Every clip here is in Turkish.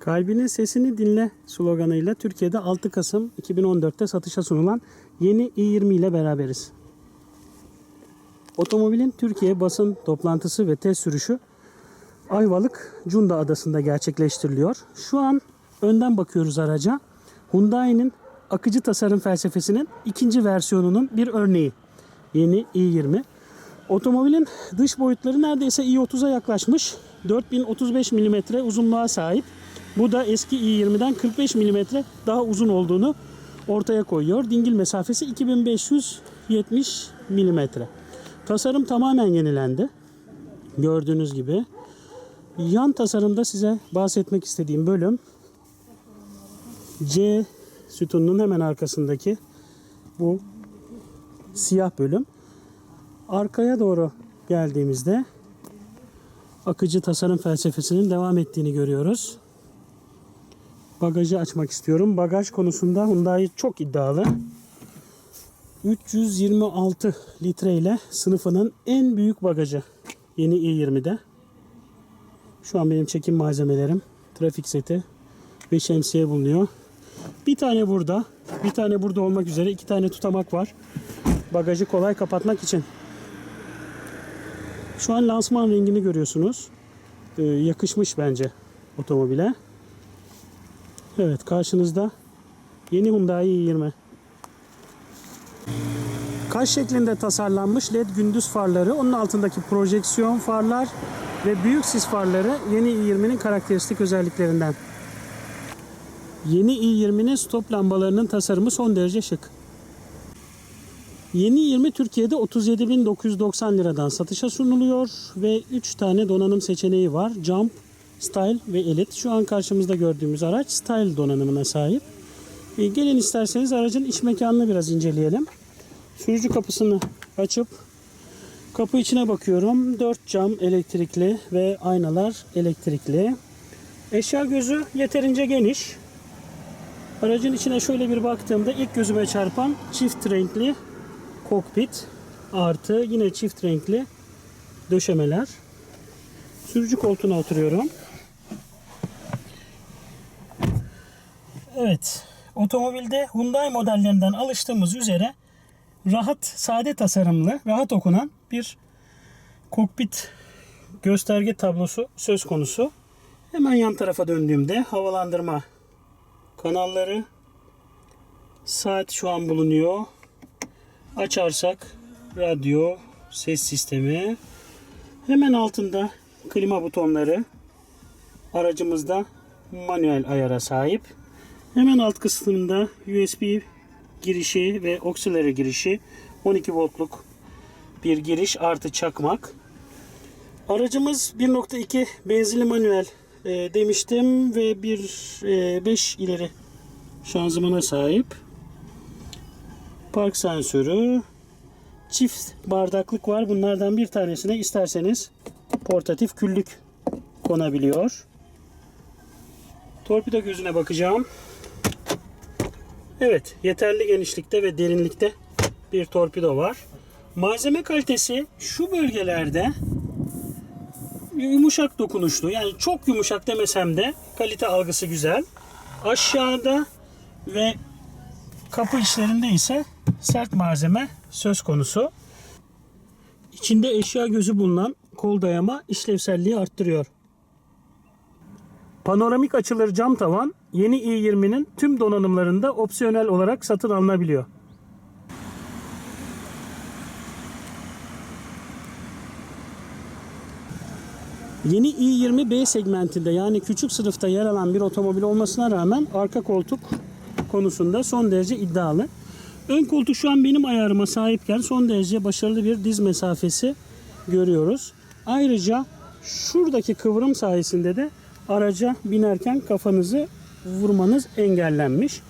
Kalbinin sesini dinle sloganıyla Türkiye'de 6 Kasım 2014'te satışa sunulan yeni i20 ile beraberiz. Otomobilin Türkiye basın toplantısı ve test sürüşü Ayvalık Cunda Adası'nda gerçekleştiriliyor. Şu an önden bakıyoruz araca. Hyundai'nin akıcı tasarım felsefesinin ikinci versiyonunun bir örneği. Yeni i20. Otomobilin dış boyutları neredeyse i30'a yaklaşmış. 4035 mm uzunluğa sahip. Bu da eski i20'den 45 mm daha uzun olduğunu ortaya koyuyor. Dingil mesafesi 2570 mm. Tasarım tamamen yenilendi. Gördüğünüz gibi. Yan tasarımda size bahsetmek istediğim bölüm C sütununun hemen arkasındaki bu siyah bölüm. Arkaya doğru geldiğimizde akıcı tasarım felsefesinin devam ettiğini görüyoruz. Bagajı açmak istiyorum. Bagaj konusunda Hyundai çok iddialı. 326 litre ile sınıfının en büyük bagajı yeni i20'de. Şu an benim çekim malzemelerim, trafik seti ve şemsiye bulunuyor. Bir tane burada, bir tane burada olmak üzere iki tane tutamak var. Bagajı kolay kapatmak için. Şu an lansman rengini görüyorsunuz. Ee, yakışmış bence otomobile. Evet karşınızda yeni Hyundai i20. Kaş şeklinde tasarlanmış led gündüz farları, onun altındaki projeksiyon farlar ve büyük sis farları yeni i20'nin karakteristik özelliklerinden. Yeni i20'nin stop lambalarının tasarımı son derece şık. Yeni 20 Türkiye'de 37.990 liradan satışa sunuluyor ve 3 tane donanım seçeneği var. Jump, Style ve Elite. Şu an karşımızda gördüğümüz araç Style donanımına sahip. E, gelin isterseniz aracın iç mekanını biraz inceleyelim. Sürücü kapısını açıp kapı içine bakıyorum. 4 cam elektrikli ve aynalar elektrikli. Eşya gözü yeterince geniş. Aracın içine şöyle bir baktığımda ilk gözüme çarpan çift renkli kokpit artı yine çift renkli döşemeler. Sürücü koltuğuna oturuyorum. Evet, otomobilde Hyundai modellerinden alıştığımız üzere rahat, sade tasarımlı, rahat okunan bir kokpit gösterge tablosu söz konusu. Hemen yan tarafa döndüğümde havalandırma kanalları, saat şu an bulunuyor. Açarsak radyo, ses sistemi. Hemen altında klima butonları. Aracımızda manuel ayara sahip. Hemen alt kısmında USB girişi ve auxiliary girişi. 12 voltluk bir giriş artı çakmak. Aracımız 1.2 benzinli manuel e, demiştim ve 1.5 ileri şanzımana sahip park sensörü, çift bardaklık var. Bunlardan bir tanesine isterseniz portatif küllük konabiliyor. Torpido gözüne bakacağım. Evet, yeterli genişlikte ve derinlikte bir torpido var. Malzeme kalitesi şu bölgelerde yumuşak dokunuşlu. Yani çok yumuşak demesem de kalite algısı güzel. Aşağıda ve kapı içlerinde ise sert malzeme söz konusu. İçinde eşya gözü bulunan kol dayama işlevselliği arttırıyor. Panoramik açılır cam tavan yeni i20'nin tüm donanımlarında opsiyonel olarak satın alınabiliyor. Yeni i20 B segmentinde yani küçük sınıfta yer alan bir otomobil olmasına rağmen arka koltuk konusunda son derece iddialı. Ön koltuk şu an benim ayarıma sahipken son derece başarılı bir diz mesafesi görüyoruz. Ayrıca şuradaki kıvrım sayesinde de araca binerken kafanızı vurmanız engellenmiş.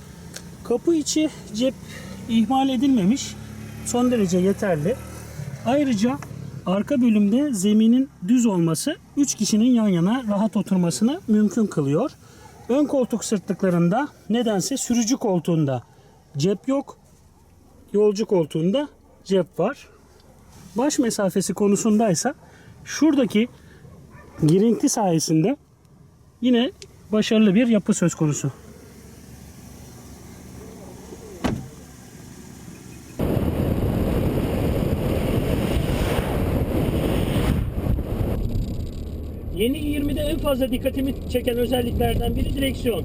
Kapı içi cep ihmal edilmemiş. Son derece yeterli. Ayrıca arka bölümde zeminin düz olması 3 kişinin yan yana rahat oturmasını mümkün kılıyor. Ön koltuk sırtlıklarında nedense sürücü koltuğunda cep yok. Yolcu koltuğunda cep var. Baş mesafesi konusundaysa şuradaki girinti sayesinde yine başarılı bir yapı söz konusu. Yeni i20'de en fazla dikkatimi çeken özelliklerden biri direksiyon.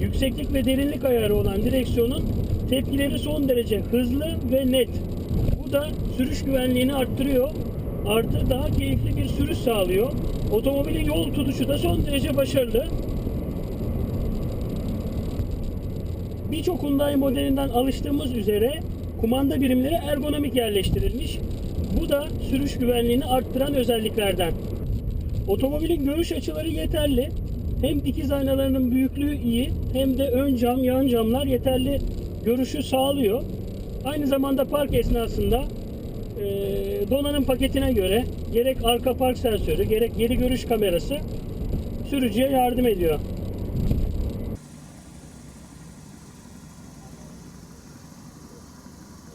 Yükseklik ve derinlik ayarı olan direksiyonun tepkileri son derece hızlı ve net. Bu da sürüş güvenliğini arttırıyor. Artı daha keyifli bir sürüş sağlıyor. Otomobilin yol tutuşu da son derece başarılı. Birçok Hyundai modelinden alıştığımız üzere kumanda birimleri ergonomik yerleştirilmiş. Bu da sürüş güvenliğini arttıran özelliklerden. Otomobilin görüş açıları yeterli. Hem dikiz aynalarının büyüklüğü iyi hem de ön cam, yan camlar yeterli görüşü sağlıyor. Aynı zamanda park esnasında eee, donanım paketine göre gerek arka park sensörü gerek geri görüş kamerası sürücüye yardım ediyor.